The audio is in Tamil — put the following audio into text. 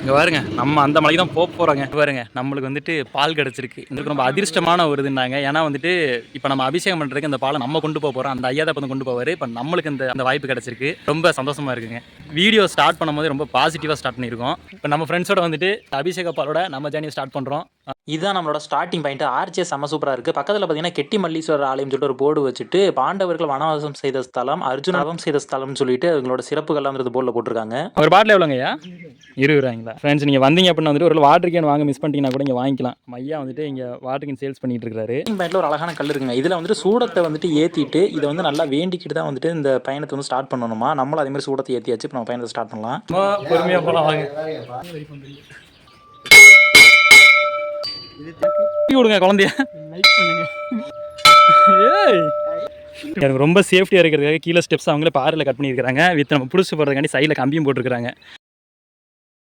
இங்கே பாருங்க நம்ம அந்த மலைக்கு தான் போக போகிறோங்க பாருங்க நம்மளுக்கு வந்துட்டு பால் கிடச்சிருக்கு. இதுக்கு ரொம்ப அதிர்ஷ்டமான ஒரு இதுனாங்க ஏன்னா வந்துட்டு இப்போ நம்ம அபிஷேகம் பண்ணுறதுக்கு இந்த பாலை நம்ம கொண்டு போக போகிறோம் அந்த ஐயா தான் கொண்டு போவார். இப்போ நம்மளுக்கு இந்த அந்த வாய்ப்பு கிடச்சிருக்கு. ரொம்ப சந்தோஷமாக இருக்குங்க. வீடியோ ஸ்டார்ட் பண்ணும்போது ரொம்ப பாசிட்டிவாக ஸ்டார்ட் பண்ணியிருக்கோம். இப்போ நம்ம ஃப்ரெண்ட்ஸோட வந்துட்டு அபிஷேக பாலோட நம்ம ஜேர்னியை ஸ்டார்ட் பண்ணுறோம் இதுதான் நம்மளோட ஸ்டார்டிங் பாயிண்ட் ஆர்ச்சே செம்ம சூப்பராக இருக்குது பக்கத்தில் பார்த்தீங்கன்னா கெட்டி மல்லீஸ்வரர் ஆலயம் சொல்லிட்டு ஒரு போர்டு வச்சுட்டு பாண்டவர்கள் வனவாசம் செய்த ஸ்தலம் அர்ஜுனவம் செய்த ஸ்தலம்னு சொல்லிட்டு அவங்களோட சிறப்புகள்லாம் போர்டில் போட்டிருக்காங்க. ஒரு பாட்டில் எவ்வளோங்கய்யா இருபது ரூபாய்ங்களா? ஃப்ரெண்ட்ஸ் நீங்கள் வந்தீங்க அப்படின்னா வந்துட்டு ஒரு வாட்டர் கேன் வாங்க மிஸ் பண்ணிட்டீங்கன்னா கூட இங்கே வாங்கிக்கலாம். ஐயா வந்துட்டு இங்கே வாட்டர் கேன் சேல்ஸ் பண்ணிட்டு இருக்காரு. பாயிண்ட்ல ஒரு அழகான கல் இருக்குங்க. இதில் வந்துட்டு சூடத்தை வந்துட்டு ஏற்றிட்டு இதை வந்து நல்லா வேண்டிக்கிட்டு தான் வந்துட்டு இந்த பயணத்தை வந்து ஸ்டார்ட் பண்ணணுமா? நம்மளும் அதே மாதிரி சூடத்தை ஏற்றியாச்சு இப்போ நம்ம பயணத்தை ஸ்டார்ட் பண்ணலாம். பொறுமையாக போகலாம் வாங்க. விடுங்க குழந்தைய. ஏய். எனக்கு ரொம்ப சேஃப்டியாக இருக்கிறதுக்காக கீழே ஸ்டெப்ஸ் அவங்களே பாறையில் கட் பண்ணியிருக்காங்க வித் நம்ம பிடிச்சி போகிறதுக்காண்டி சைடில் கம்பியும் போட்டிருக்காங்க